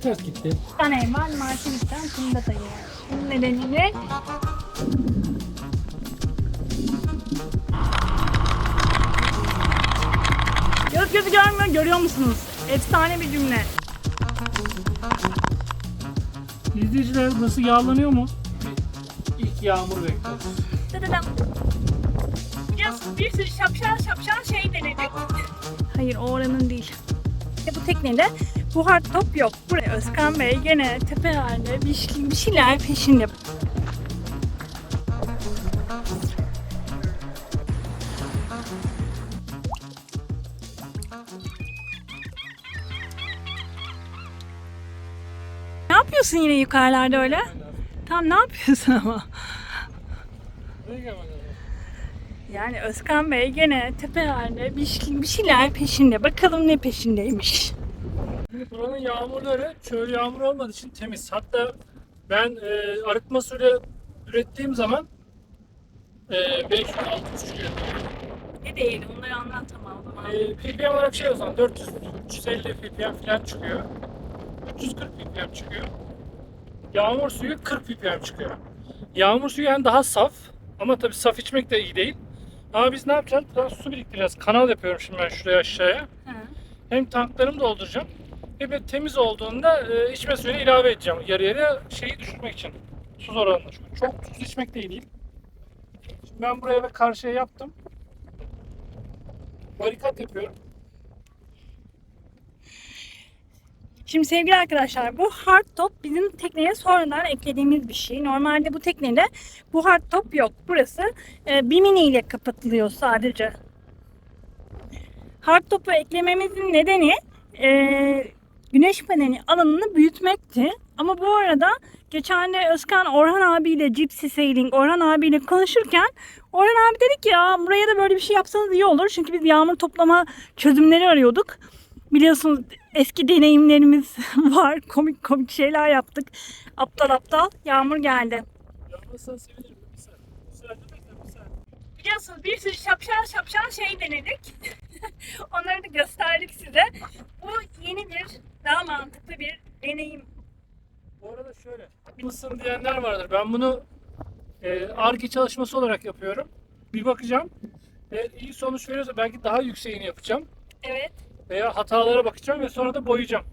işler ters gitti. Tane var Martinik'ten Funda dayı. Bunun nedeniyle Göz gözü görmüyor, görüyor musunuz? Efsane bir cümle. İzleyiciler burası yağlanıyor mu? İlk yağmur bekliyoruz. Dıdıdım. Biliyorsunuz bir sürü şapşal şapşal şey denedik. Hayır o oranın değil. İşte bu teknede buhar top yok. Buraya Özkan Bey gene tepe halinde bir, şey- şeyler peşinde. Ne yapıyorsun yine yukarılarda öyle? Tam ne yapıyorsun ama? Yani Özkan Bey gene tepe halinde bir, şey- bir şeyler peşinde. Bakalım ne peşindeymiş. Şimdi buranın yağmurları çöl yağmur olmadığı için temiz. Hatta ben e, arıtma suyla ürettiğim zaman e, 500-600 çıkıyor. Ne değil onları anlatamam. E, ppm olarak şey o zaman 400 350 ppm falan çıkıyor. 340 ppm çıkıyor. Yağmur suyu 40 ppm çıkıyor. Yağmur suyu yani daha saf ama tabii saf içmek de iyi değil. Ama biz ne yapacağız? Biraz su biriktireceğiz. Kanal yapıyorum şimdi ben şuraya aşağıya. Ha. Hem tanklarımı dolduracağım. De temiz olduğunda e, içme suyunu ilave edeceğim. Yarı yarıya şeyi düşürmek için. Tuz oranını. Çünkü çok tuzlu içmek de iyi değil. Şimdi ben buraya ve karşıya yaptım. Barikat yapıyorum. Şimdi sevgili arkadaşlar bu hard top bizim tekneye sonradan eklediğimiz bir şey. Normalde bu teknede bu hard top yok. Burası e, bimini ile kapatılıyor sadece. Hard topu eklememizin nedeni e, güneş paneli alanını büyütmekti. Ama bu arada geçen de Özkan Orhan abiyle Gypsy Sailing Orhan abiyle konuşurken Orhan abi dedi ki ya buraya da böyle bir şey yapsanız iyi olur. Çünkü biz yağmur toplama çözümleri arıyorduk. Biliyorsunuz eski deneyimlerimiz var. Komik komik şeyler yaptık. Aptal aptal yağmur geldi. Biliyorsunuz bir sürü şapşal şapşal şey denedik. Onları da gösterdik size. Bu yeni bir, daha mantıklı bir deneyim. Bu arada şöyle. Mısın diyenler vardır. Ben bunu e, ARGE çalışması olarak yapıyorum. Bir bakacağım. Eğer iyi sonuç veriyorsa belki daha yükseğini yapacağım. Evet. veya hatalara bakacağım ve sonra da boyayacağım.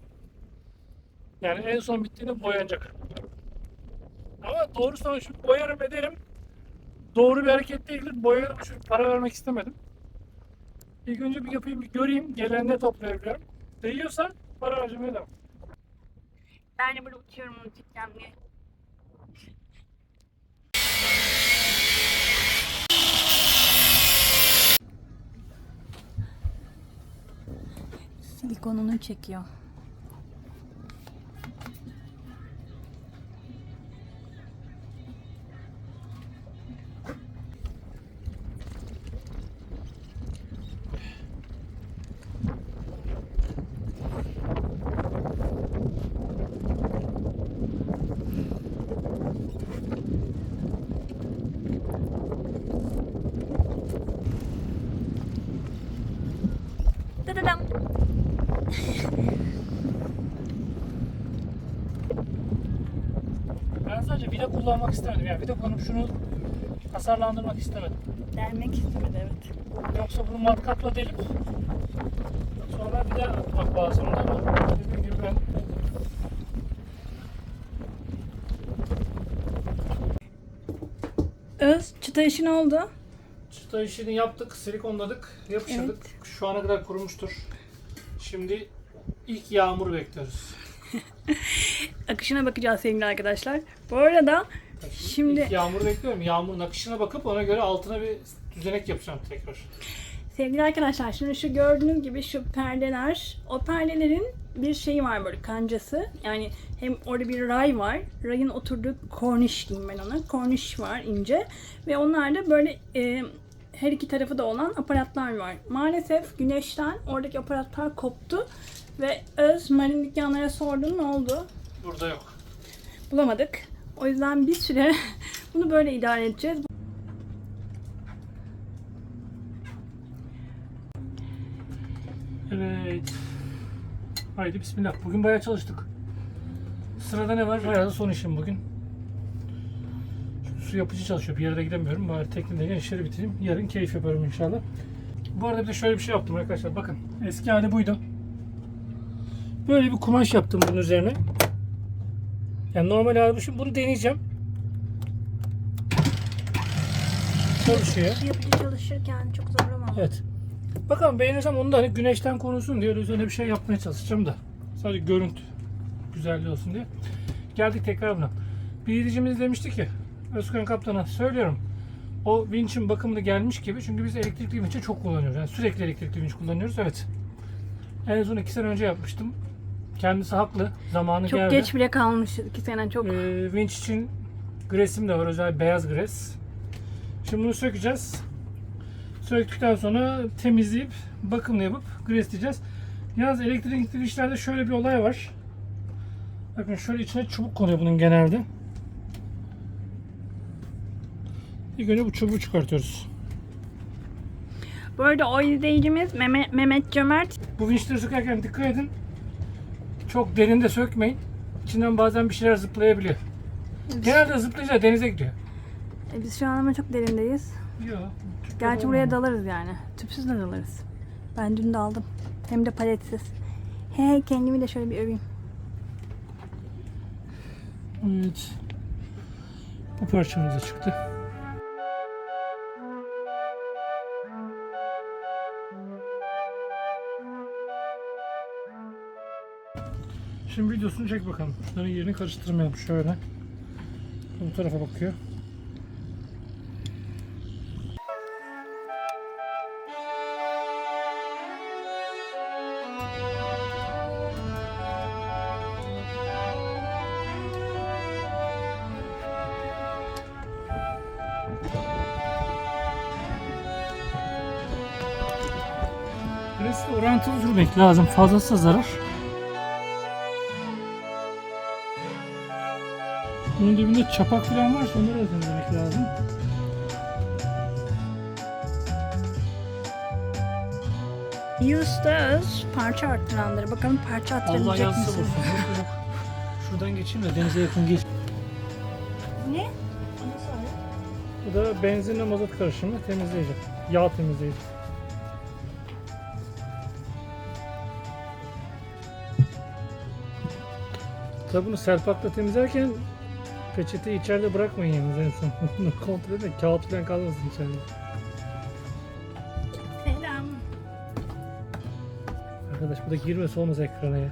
Yani en son bittiğinde boyanacak. Ama doğru sonuç boyarım ederim. Doğru bir hareket değildir. Boyarım çünkü para vermek istemedim. İlk önce bir yapayım, bir göreyim. Gelen ne toplayabiliyorum. Değiyorsa para harcamaya devam. Ben de burada uçuyorum onu çekeceğim diye. Silikonunu çekiyor. Kullanmak istemedim. Yani vida kullanıp şunu hasarlandırmak istemedim. Delmek istemedi evet. Yoksa bunu matkapla delip sonra bir daha atmak lazımdı ama dediğim gibi ben Öz çıta işi ne oldu? çıta işini yaptık, silikonladık, yapıştırdık. Şu ana kadar kurumuştur. Şimdi ilk yağmur bekliyoruz. Akışına bakacağız sevgili arkadaşlar. Bu arada Şimdi- İlk yağmur bekliyorum. Yağmurun akışına bakıp ona göre altına bir düzenek yapacağım tekrar. sevgili arkadaşlar şimdi şu gördüğünüz gibi şu perdeler o perdelerin bir şeyi var böyle kancası. Yani hem orada bir ray var. Rayın oturduğu korniş diyeyim ben ona. Korniş var ince. Ve onlarda böyle e, her iki tarafı da olan aparatlar var. Maalesef güneşten oradaki aparatlar koptu. Ve öz marin dükkanlara sordum ne oldu? Burada yok. bulamadık. O yüzden bir süre bunu böyle idare edeceğiz. Evet. Haydi bismillah. Bugün bayağı çalıştık. Sırada ne var? Herhalde son işim bugün. Şu su yapıcı çalışıyor. Bir yere de gidemiyorum. Bari teknedeyken işleri bitireyim. Yarın keyif yaparım inşallah. Bu arada bir de şöyle bir şey yaptım arkadaşlar. Bakın eski hali buydu. Böyle bir kumaş yaptım bunun üzerine. Yani normal. Şimdi bunu deneyeceğim. Çalışıyor. Yapıcı çalışırken çok zorlamam. Evet. Bakalım beğenirsem onu da hani güneşten korusun diye öyle bir şey yapmaya çalışacağım da. Sadece görüntü güzelliği olsun diye. Geldik tekrar buna. Bir izleyicimiz demişti ki Özkan Kaptan'a söylüyorum. O vinçin bakımını gelmiş gibi çünkü biz elektrikli vinçi çok kullanıyoruz. Yani sürekli elektrikli vinç kullanıyoruz. Evet. En son iki sene önce yapmıştım. Kendisi haklı. Zamanı Çok geldi. geç bile kalmış. İki sene çok. Ee, vinç için gresim de var. Özel beyaz gres. Şimdi bunu sökeceğiz. Söktükten sonra temizleyip bakımını yapıp gresleyeceğiz. Yalnız elektrikli vinçlerde şöyle bir olay var. Bakın şöyle içine çubuk konuyor bunun genelde. İlk önce bu çubuğu çıkartıyoruz. Bu arada o izleyicimiz Mehmet, Mehmet Cömert. Bu vinçleri sökerken dikkat edin. Çok derinde sökmeyin. İçinden bazen bir şeyler zıplayabiliyor. Genelde zıplayınca denize gidiyor. E, Biz şu an ama çok derindeyiz. Yok. Gerçi buraya dalarız yani. Tüpsüz de dalarız. Ben dün daldım. Hem de paletsiz. He kendimi de şöyle bir öveyim. Evet. Bu parçamız da çıktı. Şimdi videosunu çek bakalım. Şunların yerini karıştırmayalım şöyle. Bu tarafa bakıyor. Presle orantılı sürmek lazım. Fazlası zarar. Bunun dibinde çapak falan varsa onları da temizlemek lazım. Used parça arttıranları. Bakalım parça Allah arttırabilecek yazsa olsun. Şuradan geçeyim de denize yakın geç. Ne? Bu da benzinle mazot karışımı temizleyici. Yağ temizleyici. Tabi bunu serpakla temizlerken peçeteyi içeride bırakmayın yalnız en son. Bunu kontrol edin. Kağıt falan kalmasın içeride. Selam. Arkadaş bu da girmesi olmaz ekrana ya.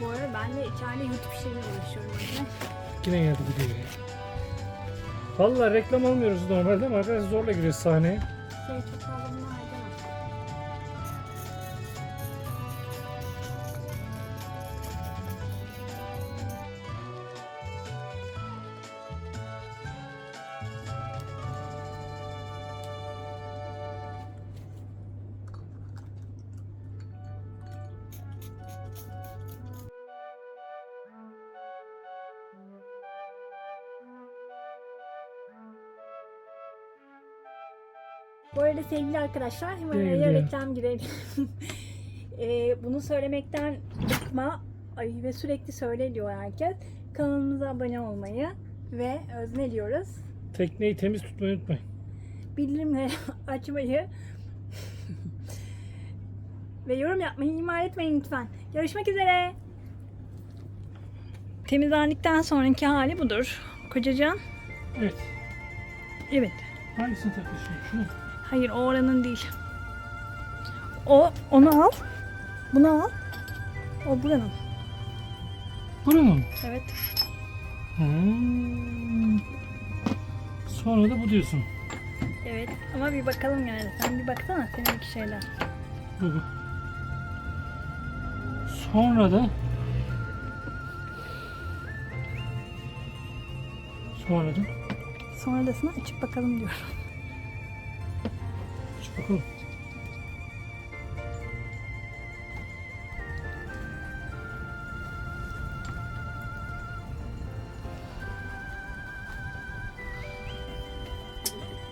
Bu arada ben de içeride YouTube işleriyle uğraşıyorum. Yine geldi bu diyor. Valla reklam almıyoruz normalde ama arkadaş zorla giriyoruz sahneye. Şey çok fazla arkadaşlar hemen Değil araya ya. reklam girelim. Ee, bunu söylemekten bıkma ay ve sürekli söyle diyor herkes. Kanalımıza abone olmayı ve özne diyoruz. Tekneyi temiz tutmayı unutmayın. Bildirimleri açmayı ve yorum yapmayı ihmal etmeyin lütfen. Görüşmek üzere. Temizlendikten sonraki hali budur. Kocacan. Evet. Evet. Hangisini takıyorsun? Şunu. Hayır o oranın değil. O onu al. Bunu al. O buranın. Buranın? Evet. Hmm. Sonra da bu diyorsun. Evet ama bir bakalım yani. Sen bir baksana seninki şeyler. Bu bu. Sonra da Sonra da Sonrasını açıp bakalım diyorum. Bakalım.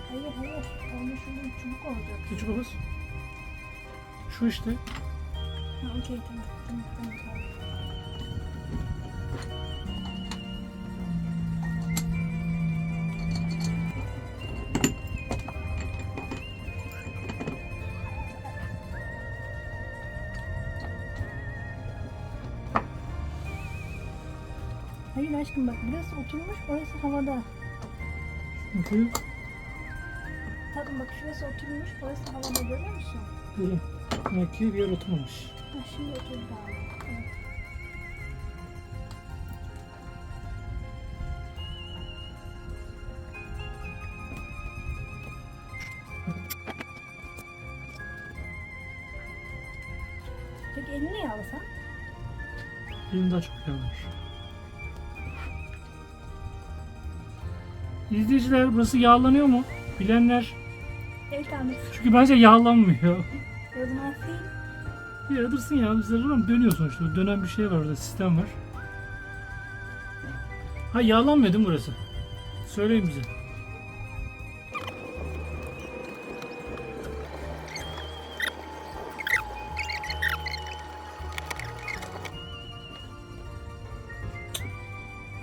Hayır Hayır hayır. Anlaşıldı. Çubuk olacak. Küçük babası. Şu işte. Ha, okey tamam. Tamam tamam. tamam. Aşkım bak burası oturmuş orası havada. Bakayım. Tatlım bak şurası oturmuş orası havada görüyor musun? Durun. Demek ki bir yer oturmamış. Ha şimdi oturdu galiba. Evet. Peki elini yağlasan? Benim daha çok yanmış. İzleyiciler burası yağlanıyor mu? Bilenler. Evet anne. Çünkü bence yağlanmıyor. Sil. Ya dursun ya bizler ama dönüyor sonuçta. Dönen bir şey var orada sistem var. Ha yağlanmıyor değil mi burası? Söyleyin bize.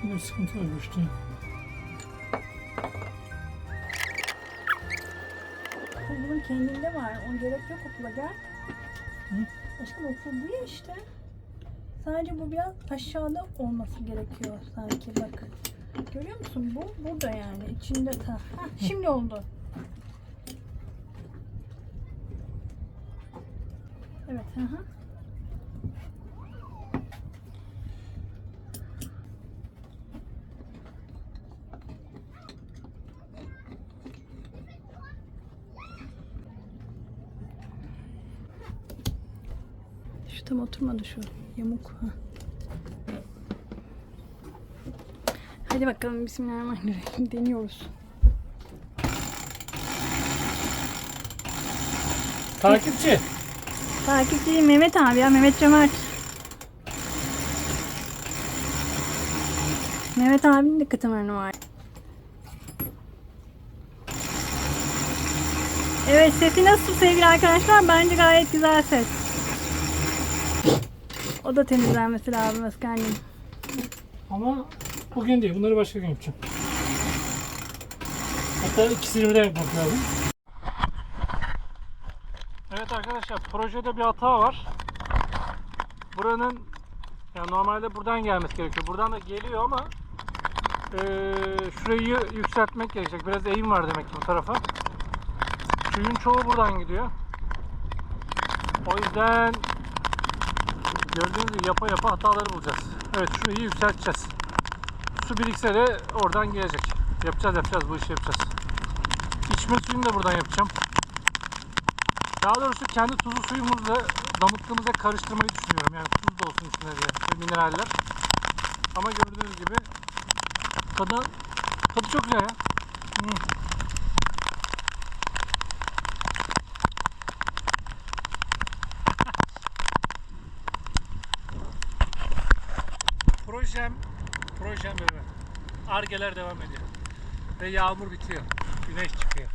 Yine sıkıntı var işte. Gerek yok okula gel. Hı? Aşkım okul bu ya işte. Sadece bu biraz aşağıda olması gerekiyor sanki bak. Görüyor musun? Bu burada yani. içinde ta. Hah, şimdi oldu. Evet. Hı hı. Tam oturmadı şu yamuk. Ha. Hadi bakalım Bismillahirrahmanirrahim deniyoruz. Takipçi. Takipçi Mehmet abi ya Mehmet Cömert. Mehmet abinin de katamaranı var. Evet sesi nasıl sevgili arkadaşlar? Bence gayet güzel ses. O da temizlenmesi lazım Özkan'cığım. Ama bugün değil. Bunları başka gün yapacağım. Hatta ikisini birden yapmak lazım. Evet arkadaşlar projede bir hata var. Buranın ya normalde buradan gelmesi gerekiyor. Buradan da geliyor ama eee, şurayı yükseltmek gerekecek. Biraz eğim var demek ki bu tarafa. Suyun çoğu buradan gidiyor. O yüzden gördüğünüz gibi yapa yapa hataları bulacağız. Evet şurayı yükselteceğiz. Su birikse de oradan gelecek. Yapacağız yapacağız bu işi yapacağız. İçme suyunu da buradan yapacağım. Daha doğrusu kendi tuzlu suyumuzla damıttığımızda karıştırmayı düşünüyorum. Yani tuz da olsun içinde diye ve mineraller. Ama gördüğünüz gibi tadı, tadı çok güzel ya. Hmm. Projem, projem böyle. Argeler devam ediyor. Ve yağmur bitiyor. Güneş çıkıyor.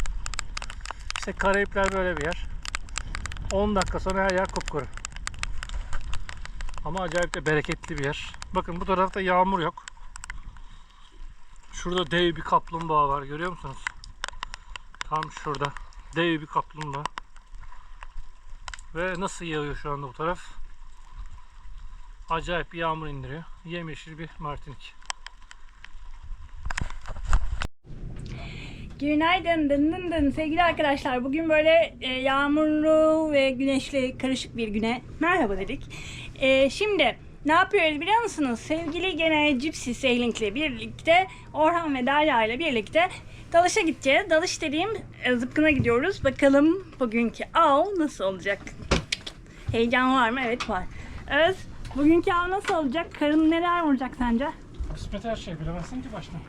İşte Karayipler böyle bir yer. 10 dakika sonra her yer kupkuru. Ama acayip de bereketli bir yer. Bakın bu tarafta yağmur yok. Şurada dev bir kaplumbağa var. Görüyor musunuz? Tam şurada. Dev bir kaplumbağa. Ve nasıl yağıyor şu anda bu taraf? Acayip bir yağmur indiriyor. Yemyeşil bir martinik. Günaydın dın dın dın sevgili arkadaşlar. Bugün böyle e, yağmurlu ve güneşli karışık bir güne merhaba dedik. E, şimdi ne yapıyoruz biliyor musunuz? Sevgili gene Gypsy Sailing ile birlikte Orhan ve Derya ile birlikte dalışa gideceğiz. Dalış dediğim e, zıpkına gidiyoruz. Bakalım bugünkü av nasıl olacak? Heyecan var mı? Evet var. Öz, bugünkü av nasıl olacak? Karın neler vuracak sence? Kısmet her şey bilemezsin ki baştan.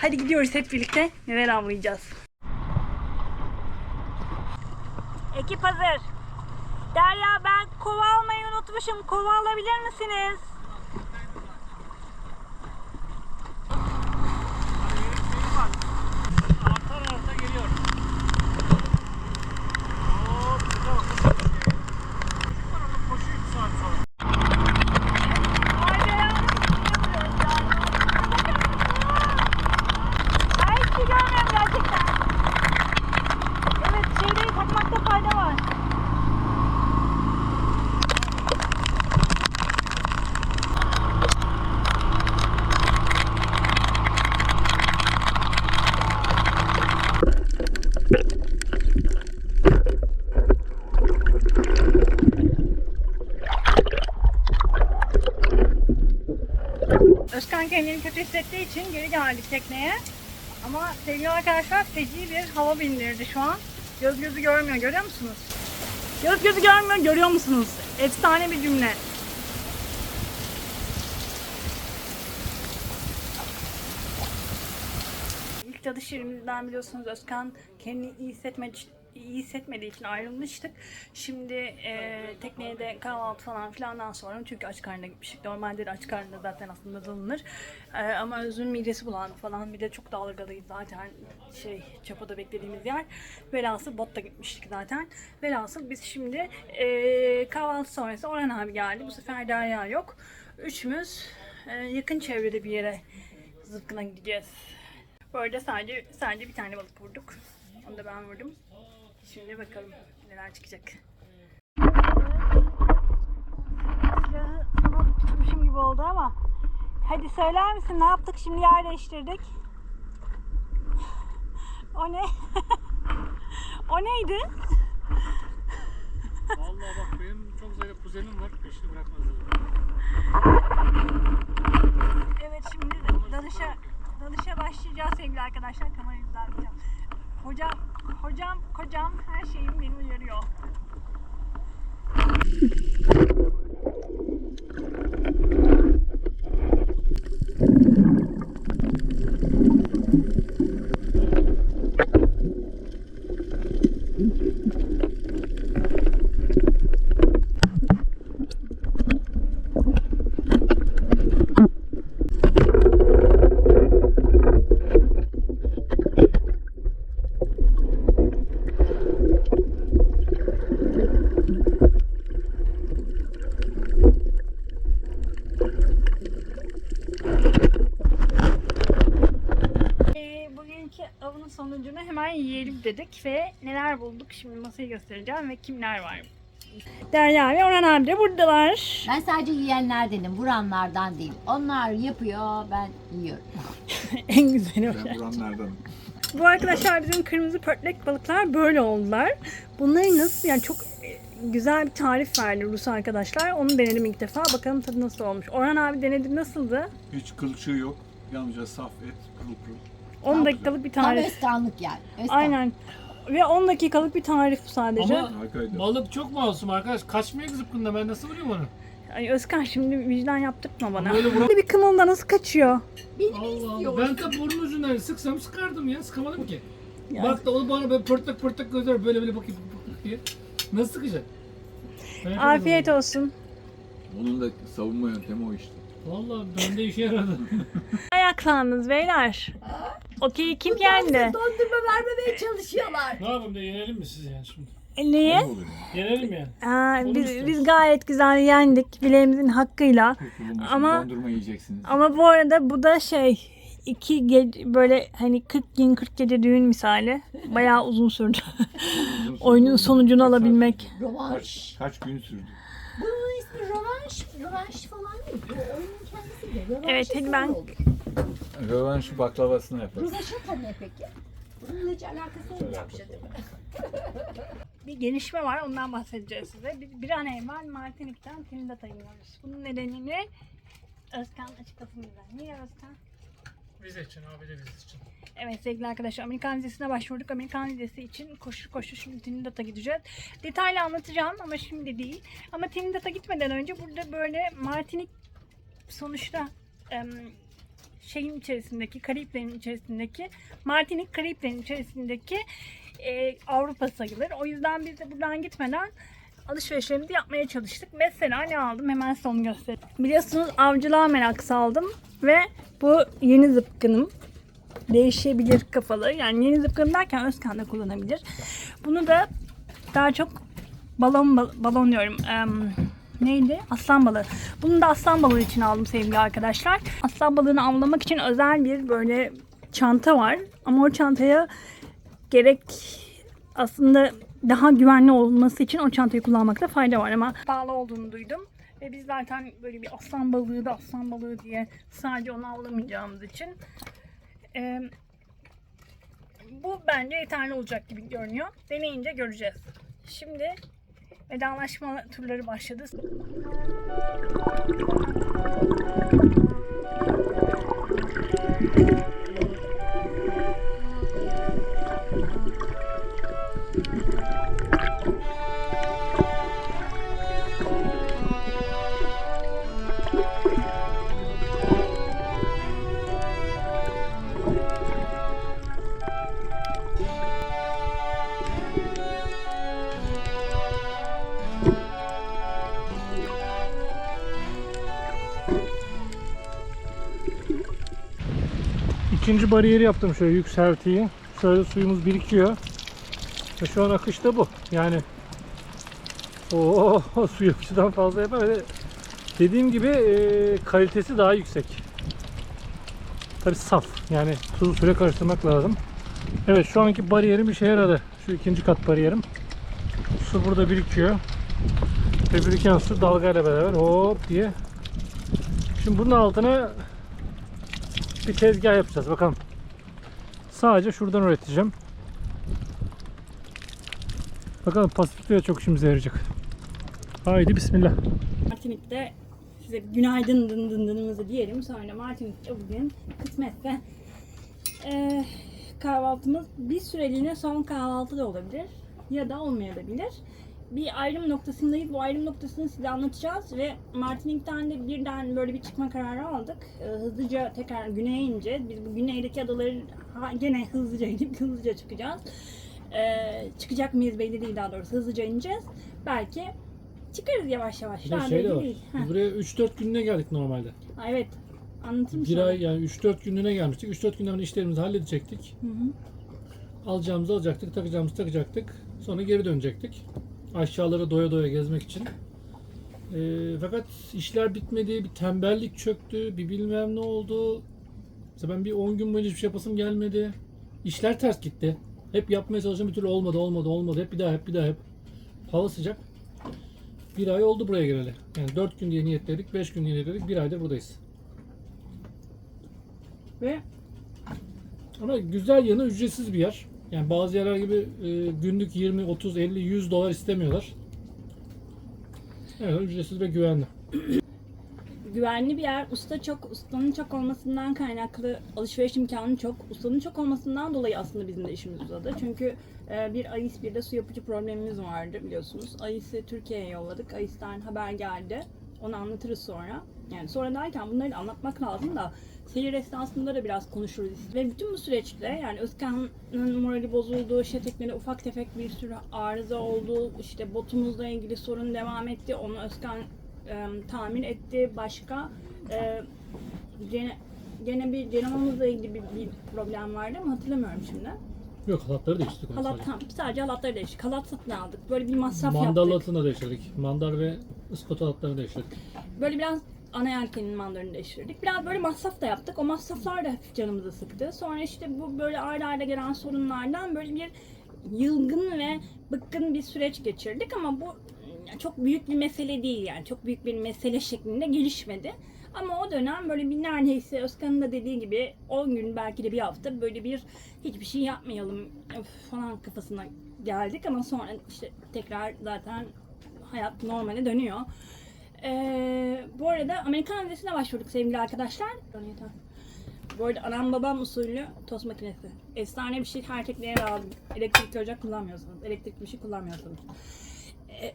Hadi gidiyoruz hep birlikte neler avlayacağız. Ekip hazır. Derya ben kova almayı unutmuşum. Kova alabilir misiniz? Hissettiği için geri geldik tekneye. Ama sevgili arkadaşlar feci bir hava bindirdi şu an. Göz gözü görmüyor görüyor musunuz? Göz gözü görmüyor görüyor musunuz? Efsane bir cümle. İlk çalış yerimizden biliyorsunuz Özkan kendini iyi hissetme iyi hissetmediği için ayrılmıştık. Şimdi e, tekneye de kahvaltı falan filandan sonra çünkü aç karnına gitmiştik. Normalde de aç karnında zaten aslında dalınır. E, ama Özün midesi bulandı falan. Bir de çok dalgalıydı zaten şey çapada beklediğimiz yer. Velhasıl botla gitmiştik zaten. Velhasıl biz şimdi e, kahvaltı sonrası Orhan abi geldi. Bu sefer Derya yok. Üçümüz e, yakın çevrede bir yere zıpkına gideceğiz. Bu arada sadece sadece bir tane balık vurduk. Onu da ben vurdum. Şimdi bakalım neler çıkacak. Silahı sana tutmuşum gibi oldu ama. Hadi söyler misin ne yaptık şimdi yer değiştirdik. O ne? o neydi? Vallahi bak benim çok zayıf kuzenim var. Peşini bırakmaz. Evet şimdi de dalışa dalışa başlayacağız sevgili arkadaşlar. Kamerayı düzelteceğim. Hocam, hocam, kocam her şeyim beni uyarıyor. Ee, bugünkü avının sonucunu hemen yiyelim dedik ve neler bulduk şimdi masayı göstereceğim ve kimler var. Derya ve Orhan abi de buradalar. Ben sadece yiyenlerdenim, vuranlardan değil. Onlar yapıyor, ben yiyorum. en güzeli o. Ben buranlardan. Bu arkadaşlar bizim kırmızı pörtlek balıklar böyle oldular. Bunları nasıl yani çok e, güzel bir tarif verdi Rus arkadaşlar. Onu denedim ilk defa. Bakalım tadı nasıl olmuş. Orhan abi denedi nasıldı? Hiç kılçığı yok. Yalnızca saf et, pırıl pırıl. 10 Tam dakikalık bir Tam tarif. özkanlık yani. Özkan. Aynen. Ve 10 dakikalık bir tarif bu sadece. Ama Harikaydı. balık çok masum arkadaş. Kaçmaya zıpkında ben nasıl vuruyorum onu? Ay Özkan şimdi vicdan yaptırtma bana. Böyle vuran- bir kımılda nasıl kaçıyor? Beni Allah istiyor. Allah. Ben de burnun ucundan sıksam sıkardım ya. Sıkamadım ki. Ya. Bak da o bana böyle pörtlek pörtlek gözler böyle böyle bakıyor bakıyor diye. Nasıl sıkacak? Ben Afiyet onu. olsun. Onun da savunma yöntemi o işte. Vallahi bende işe yaradı. Ayaklandınız beyler. Okey kim yendi? Dondurma vermemeye çalışıyorlar. ne yapayım da yenelim mi siz yani şimdi? Niye? Ne oluyor? Yenelim yani. Aa, biz, biz gayet güzel yendik bileğimizin hakkıyla. Ama- dondurma yiyeceksiniz. Ama bu arada bu da şey iki gece böyle hani 40 gün 40 gece düğün misali. Bayağı uzun sürdü. Uzun sürdü. Oyunun sonucunu Kaç saat alabilmek. sürdü? Rövanş. Kaç, kaç gün sürdü? Bunun ismi rövanş. Rövanş falan değil. Bu oyunun kendisi de. Rövanş Evet, hadi ben- olur. Rövanş baklavasını yaparız. Ruzaşata ne peki? Bununla hiç alakası olmayacak bir şey değil mi? Bir gelişme var ondan bahsedeceğiz size. Bir, bir an evvel Martinik'ten Trinidad'a iniyoruz. Bunun nedenini Özkan açıklasın bize. Niye Özkan? Vize için abi de vize için. Evet sevgili arkadaşlar Amerikan vizesine başvurduk. Amerikan vizesi için koşu koşu şimdi Trinidad'a gideceğiz. Detaylı anlatacağım ama şimdi değil. Ama Trinidad'a gitmeden önce burada böyle Martinik sonuçta şeyin içerisindeki, Karayiplerin içerisindeki, Martinik Karayiplerin içerisindeki e, Avrupa sayılır. O yüzden biz de buradan gitmeden alışverişlerimizi yapmaya çalıştık. Mesela ne aldım hemen size onu göstereyim. Biliyorsunuz avcılığa merak saldım ve bu yeni zıpkınım değişebilir kafalı. Yani yeni zıpkın derken Özkan da kullanabilir. Bunu da daha çok balon bal- balon diyorum. Em, neydi? Aslan balığı. Bunu da aslan balığı için aldım sevgili arkadaşlar. Aslan balığını avlamak için özel bir böyle çanta var. Ama o çantaya gerek aslında daha güvenli olması için o çantayı kullanmakta fayda var ama pahalı olduğunu duydum. Ve biz zaten böyle bir aslan balığı da aslan balığı diye sadece onu avlamayacağımız için ee, bu bence yeterli olacak gibi görünüyor. Deneyince göreceğiz. Şimdi vedalaşma turları başladı. İkinci bariyeri yaptım şöyle yükseltiyi. Şöyle suyumuz birikiyor. Ve şu an akış da bu. Yani o su yapıcıdan fazla yapar. Ve dediğim gibi e, kalitesi daha yüksek. Tabii saf. Yani tuzu süre karıştırmak lazım. Evet şu anki bariyerim işe yaradı. Şu ikinci kat bariyerim. Su burada birikiyor. Ve biriken su dalgayla beraber hop diye. Şimdi bunun altına bir tezgah yapacağız bakalım. Sadece şuradan üreteceğim. Bakalım Pasifik'te de çok işimize yarayacak. Haydi bismillah. Martinik'te size günaydın dın dın dınımızı diyelim. Sonra Martinik'te bugün kısmetse eee, kahvaltımız bir süreliğine son kahvaltı da olabilir. Ya da olmayabilir. Bir ayrım noktasındayız. Bu ayrım noktasını size anlatacağız ve Martinik'ten de birden böyle bir çıkma kararı aldık. Eee, hızlıca tekrar güneye ineceğiz. Biz bu güneydeki adaları gene hızlıca gidip hızlıca çıkacağız. Eee, çıkacak mıyız belli değil daha doğrusu. Hızlıca ineceğiz. Belki çıkarız yavaş yavaş. Bir de Daha şey de belli var. değil. Biz Heh. buraya 3-4 gününe geldik normalde. Ha, Evet. Anlatır mısın? Bir ay yani 3-4 günlüğüne gelmiştik. 3-4 günde işlerimizi halledecektik. Hı hı. Alacağımızı alacaktık, takacağımızı takacaktık. Sonra geri dönecektik. Aşağılara doya doya gezmek için. Ee, fakat işler bitmedi, bir tembellik çöktü, bir bilmem ne oldu. Mesela ben bir 10 gün boyunca hiçbir şey yapasım gelmedi. İşler ters gitti. Hep yapmaya çalıştım bir türlü olmadı, olmadı, olmadı. Hep bir daha, hep bir daha, hep. Hava sıcak. Bir ay oldu buraya geleli. Yani 4 gün diye niyetledik, 5 gün diye niyetledik. Bir aydır buradayız. Ve Ama güzel yanı ücretsiz bir yer. Yani bazı yerler gibi e, günlük 20, 30, 50, 100 dolar istemiyorlar. Evet ücretsiz ve güvenli. güvenli bir yer. Usta çok, ustanın çok olmasından kaynaklı alışveriş imkanı çok. Ustanın çok olmasından dolayı aslında bizim de işimiz uzadı. Çünkü e, bir AIS bir de su yapıcı problemimiz vardı biliyorsunuz. AIS'i Türkiye'ye yolladık. AIS'ten haber geldi. Onu anlatırız sonra. Yani sonra derken bunları anlatmak lazım da seyir esnasında da biraz konuşuruz. Ve bütün bu süreçte yani Özkan'ın morali bozuldu, işte teknede ufak tefek bir sürü arıza oldu, işte botumuzla ilgili sorun devam etti. Onu Özkan e, tamir etti. Başka e, gene, gene bir dinamomuzla ilgili bir, bir problem vardı ama hatırlamıyorum şimdi. Yok halatları değiştirdik. Halat sadece. tam sadece halatları değiştik. Halat satın aldık. Böyle bir masraf Mandal yaptık. halatını da değiştirdik. Mandar ve ıspot halatlarını değiştirdik. Böyle biraz ana yelkenin mandalını değiştirdik. Biraz böyle masraf da yaptık. O masraflar da hafif canımızı sıktı. Sonra işte bu böyle arda arda gelen sorunlardan böyle bir yılgın ve bıkkın bir süreç geçirdik ama bu çok büyük bir mesele değil yani. Çok büyük bir mesele şeklinde gelişmedi. Ama o dönem böyle bir neredeyse Özkan'ın da dediği gibi 10 gün belki de bir hafta böyle bir hiçbir şey yapmayalım falan kafasına geldik ama sonra işte tekrar zaten hayat normale dönüyor. Ee, bu arada Amerikan vizesine başvurduk sevgili arkadaşlar. Bu arada anam babam usulü tost makinesi. Efsane bir şey her tekneye lazım. Elektrikli ocak kullanmıyorsanız, elektrikli bir şey kullanmıyorsanız. Ee,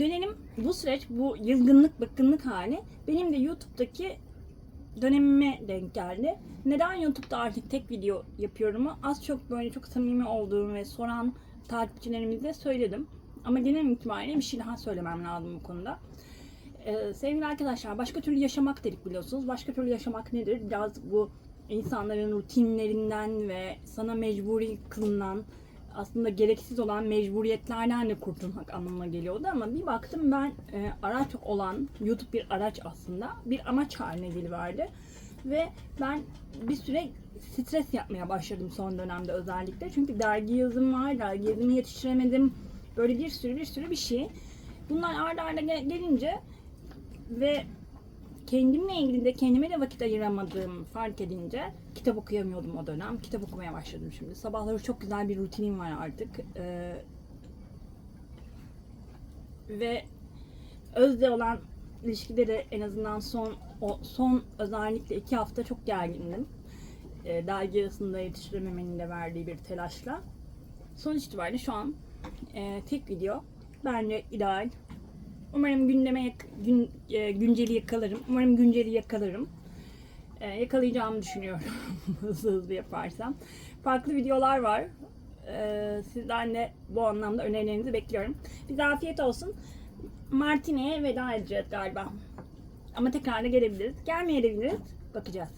dönelim bu süreç, bu yılgınlık, bıkkınlık hali benim de YouTube'daki dönemime denk geldi. Neden YouTube'da artık tek video yapıyorumu az çok böyle çok samimi olduğum ve soran takipçilerimize söyledim. Ama genel itibariyle bir şey daha söylemem lazım bu konuda. Ee, sevgili arkadaşlar başka türlü yaşamak dedik biliyorsunuz. Başka türlü yaşamak nedir? Biraz bu insanların rutinlerinden ve sana mecburi kılınan aslında gereksiz olan mecburiyetlerden de kurtulmak anlamına geliyordu. Ama bir baktım ben e, araç olan YouTube bir araç aslında bir amaç haline geliverdi ve ben bir süre stres yapmaya başladım son dönemde özellikle. Çünkü dergi yazım var dergi yazımı yetiştiremedim. Böyle bir sürü bir sürü bir şey. Bunlar arda arda gel- gelince ve kendimle ilgili de kendime de vakit ayıramadığımı fark edince kitap okuyamıyordum o dönem. Kitap okumaya başladım şimdi. Sabahları çok güzel bir rutinim var artık. Ee, ve Özde olan ilişkide de en azından son O son özellikle iki hafta çok gergindim. E, dergi arasında yetiştirememenin de verdiği bir telaşla. Sonuç itibariyle şu an e, tek video bence ideal. Umarım gündeme gün, e, günceli yakalarım. Umarım günceli yakalarım. E, yakalayacağımı düşünüyorum. hızlı hızlı yaparsam. Farklı videolar var. E, sizden de bu anlamda önerilerinizi bekliyorum. Bize afiyet olsun. Martine'ye veda edeceğiz galiba. Ama tekrar da gelebiliriz. Gelmeyebiliriz. Bakacağız.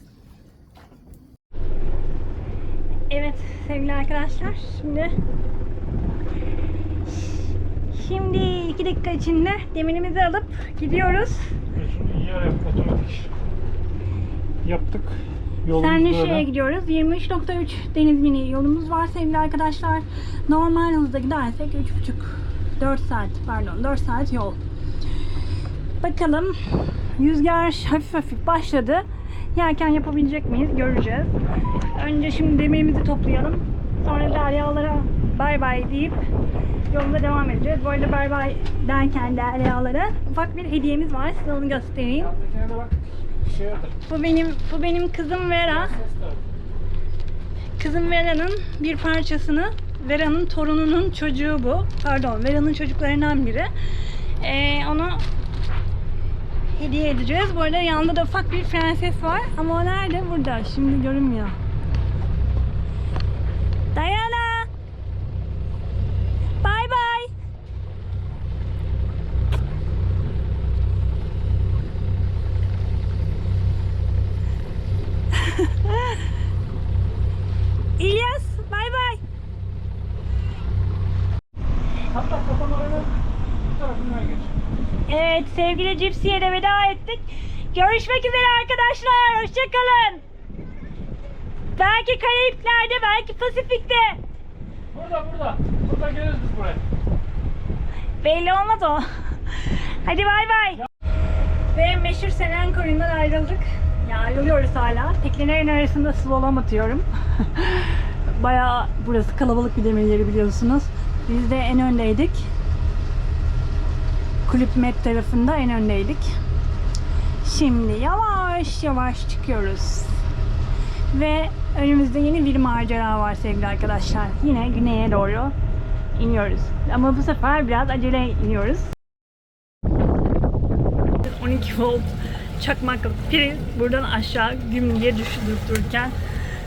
Evet sevgili arkadaşlar. Şimdi Şimdi iki dakika içinde demirimizi alıp gidiyoruz. Yer yap otomatik. Yaptık. Böyle. gidiyoruz. 23.3 deniz mini yolumuz var sevgili arkadaşlar. Normal hızda gidersek 3.5 4 saat pardon 4 saat yol. Bakalım rüzgar hafif hafif başladı. Yerken yapabilecek miyiz göreceğiz. Önce şimdi demirimizi toplayalım. Sonra deryalara bay bay deyip yoluna devam edeceğiz. Bu arada bay bay derken deryalara ufak bir hediyemiz var. Size onu göstereyim. Bu benim bu benim kızım Vera. Kızım Vera'nın bir parçasını Vera'nın torununun çocuğu bu. Pardon Vera'nın çocuklarından biri. Ee, onu hediye edeceğiz. Bu arada yanında da ufak bir prenses var. Ama o nerede? Burada. Şimdi görünmüyor. Sevgili Cipsi'ye de veda ettik. Görüşmek üzere arkadaşlar. Hoşçakalın. Belki Karayipler'de, belki Pasifik'te. Burada burada. Burada geliriz biz buraya. Belli olmaz o. Hadi bay bay. Ve meşhur Selen Koyun'dan ayrıldık. Ya ayrılıyoruz hala. Teknelerin arasında slalom atıyorum. Bayağı burası kalabalık bir demir yeri biliyorsunuz. Biz de en öndeydik. Kulüp Met tarafında en öndeydik. Şimdi yavaş yavaş çıkıyoruz. Ve önümüzde yeni bir macera var sevgili arkadaşlar. Yine güneye doğru iniyoruz. Ama bu sefer biraz acele iniyoruz. 12 volt çakmaklı priz buradan aşağı güm diye düştü durup dururken.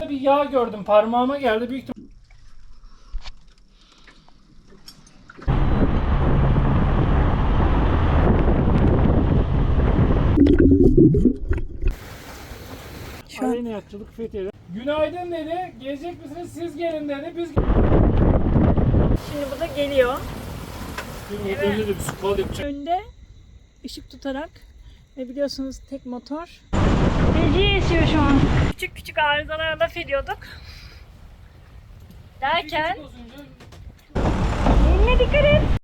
Bir yağ gördüm parmağıma geldi büyük yatçılık Fethiye'de. Günaydın dedi. Gelecek misiniz? Siz gelin dedi. Biz şimdi bu da geliyor. Evet. de bir squat yapacak. Önde ışık tutarak ve biliyorsunuz tek motor. Feci esiyor şu an. Küçük küçük arızalara laf ediyorduk. Derken eline dikkat et.